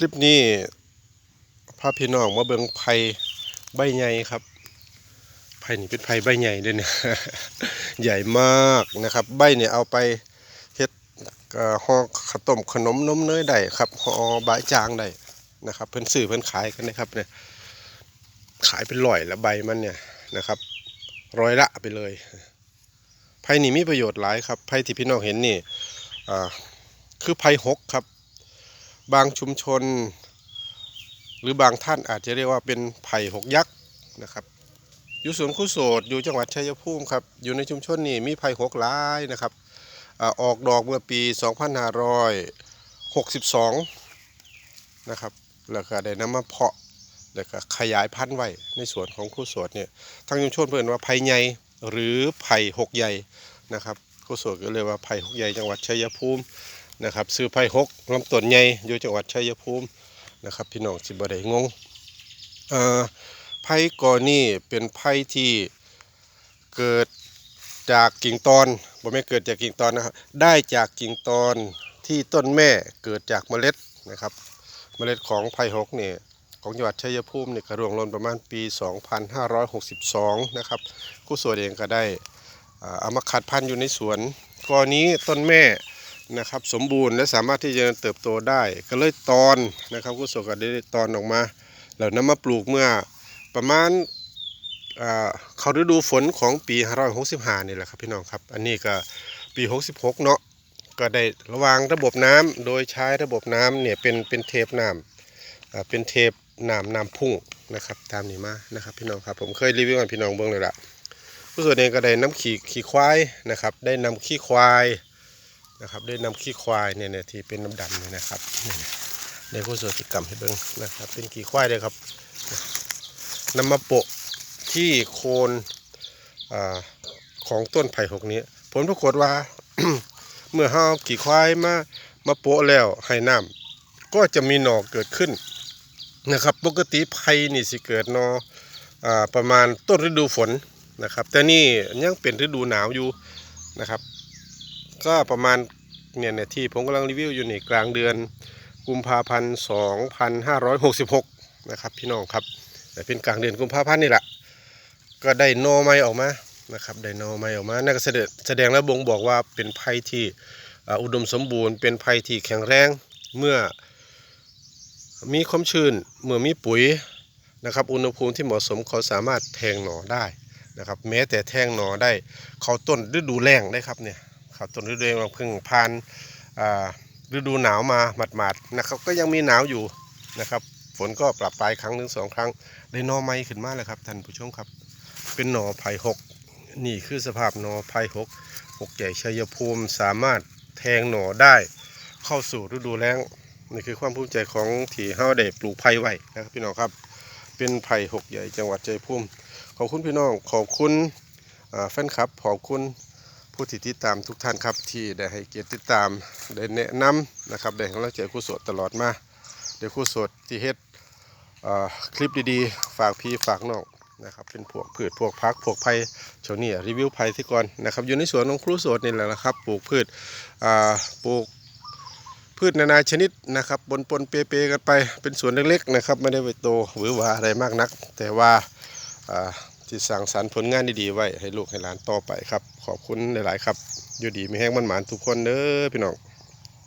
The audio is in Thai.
คลิปนี้พาพี่น้องมาเบิงไผ่ใบใหญ่ครับไผ่นี่เป็นไผ่ใบใหญ่ด้วยเนี่ยใหญ่มากนะครับ ใบเนี่ยเอาไปเฮ็ดห่อข้าวต้มขนมนมเนยได้ครับห่อบายจางได้นะครับ เพิ่นซื้อเพิ่นขายกันนะครับเนี่ยขายเป็นร้อยละใบมันเนี่ยนะครับร้อยละไปเลยไผ่นี่มีประโยชน์หลายครับไผ่ที่พี่น้องเห็นนี่คือไผ่หกครับ บางชุมชน หรือบางท่านอาจจะเรียกว่าเป็นไผ่หกยักษ์นะครับ อยู่สวนคุโสดอยู่จังหวัดชัยภูมิครับ อยู่ในชุมชนนี่มีไผ่หกลายนะครับอออกดอกเมื่อปี 2562 นะครับ แล้วก็ได้นำมาเพาะ แล้วก็ขยายพันธุ์ไว้ในสวนของครูโสดเนี่ยทางชุมชนเพิ่นว่าไผ่ใหญ่หรือไผ่หกใหญ่นะครับครูโสดก็เรียว่าไผ่หกใหญ่จังหวัดชัยภูมิ นะครับ ซื้อไผ่หกลำต้นใหญ่อยู่จังหวัดชัยภูมินะครับ พี่น้องสิบ่ได้งงอ่อไผ่ก่อนี่เป็นไผ่ที่เกิดจากกิ่งตอนบ่แม่เกิดจากกิ่งตอนนะครับได้จากกิ่งตอนที่ต้นแม่เกิดจากเมล็ดนะครับ เมล็ดของไผ่หกเนี่ยของจังหวัดชัยภูมิเนี่ยกระรวงลนประมาณปี 2562 นะครับกู้สวนเองก็ได้อ่าเอามาขัดพันธุ์อยู่ในสวนก่อนนี้ต้นแม่ นะครับสมบูรณ์และสามารถที่จะเติบโตได้ ก็เลยตอนนะครับกุศลก็ได้ตอนออกมาแล้วนำมาปลูกเมื่อประมาณอ่าเขาฤดูฝนของปี 565 นี่แหละครับพี่น้องครับ อันนี้ก็ปี 66 เนาะก็ได้ระวางระบบน้ำโดยใช้ระบบน้ำเนี่ยเป็นเป็นเทปน้ำอ่าเป็นเทปน้ำน้ำพุ่งนะครับตามนี้มานะครับพี่น้องครับผมเคยรีวิวให้พี่น้องเบิ่งเลยละผู้ส่วนเองก็ได้น้ำขี่ขี่ควายนะครับได้นำขี้ควาย นะครับได้นำขี้ควายเนี่ยเนี่ยที่เป็นน้ำดำเนี่ยนะครับในผู้สวติกรรมให้เบิ้งนะครับ เป็นขี้ควายเลยครับนำมาโปะที่โคนอของต้นไผ่หกนี้ผลปรากฏว่า เมื่อห้าขี้ควายมามาโปะแล้วให้น้ำก็จะมีหน่อเกิดขึ้นนะครับ ปกติไผ่นี่สิเกิดหนออประมาณต้นฤดูฝนนะครับ แต่นี่ยังเป็นฤดูหนาวอยู่นะครับ ก็ประมาณ เนี่ยเนี่ยที่ผมกำลังรีวิวอยู่นี่กลางเดือนกุมภาพันธ์2566นะครับพี่น้องครับแต่เป็นกลางเดือนกุมภาพันธ์นี่แหละก็ได้นอไม้ออกมานะครับได้นอไม้ออกมานั่นก็แสดงและบ่งบอกว่าเป็นไผ่ที่อุดมสมบูรณ์เป็นไผ่ที่แข็งแรงเมื่อมีความชื้นเมื่อมีปุ๋ยนะครับอุณหภูมิที่เหมาะสมเขาสามารถแทงหน่อได้นะครับแม้แต่แทงหน่อได้เขาต้นฤดูแล้งได้ครับเนี่ย ครับต้นฤดูแล้งพิ่งผ่านฤดูหนาวมาหมาดๆนะครับก็ยังมีหนาวอยู่นะครับ ฝนก็ปรับปลายครั้งหนึ่งสองครั้งได้นอไม้ขึ้นมาแล้วครับท่านผู้ชมครับ เป็นหนอไผ่หกนี่คือสภาพหนอไผ่หกหกใหญ่ชัยภูมิสามารถแทงหนอได้เข้าสู่ฤดูแล้งนี่คือความภูมิใจของที่เฮาได้ปลูกไผ่ไว้นะครับพี่น้องครับ เป็นไผ่หกใหญ่จังหวัดชัยภูมิขอบคุณพี่น้องขอบคุณแฟนคลับขอบคุณ ผู้ที่ติดตามทุกท่านครับที่ได้ให้เกียรติติดตามได้แนะนำนะครับได้ให้กำลังใจครู่สดตลอดมาเดี๋ยวครู่สดที่เฮ็ดเอ่อคลิปดีๆ ฝากพี่ฝากน้องนะครับเป็นพวกพืชพวกพักพวกไผ่ช่วนี้รีวิวไผ่ที่ก่อนนะครับอยู่ในสวนของครูสดนี่แหละนะครับปลูกพืชอ่าปลูกพืชนานาชนิดนะครับบนปนเปเปกันไปเป็นสวนเล็กๆนะครับไม่ได้ไปโตหวือหวาอะไรมากนัก แต่ว่า ที่สร้างสรรค์ผลงานดีๆไว้ให้ลูกให้หลานต่อไปครับ ขอบคุณหลาย ๆ ครับ อยู่ดีมีแห้งมันหมานทุกคนเด้อพี่น้อง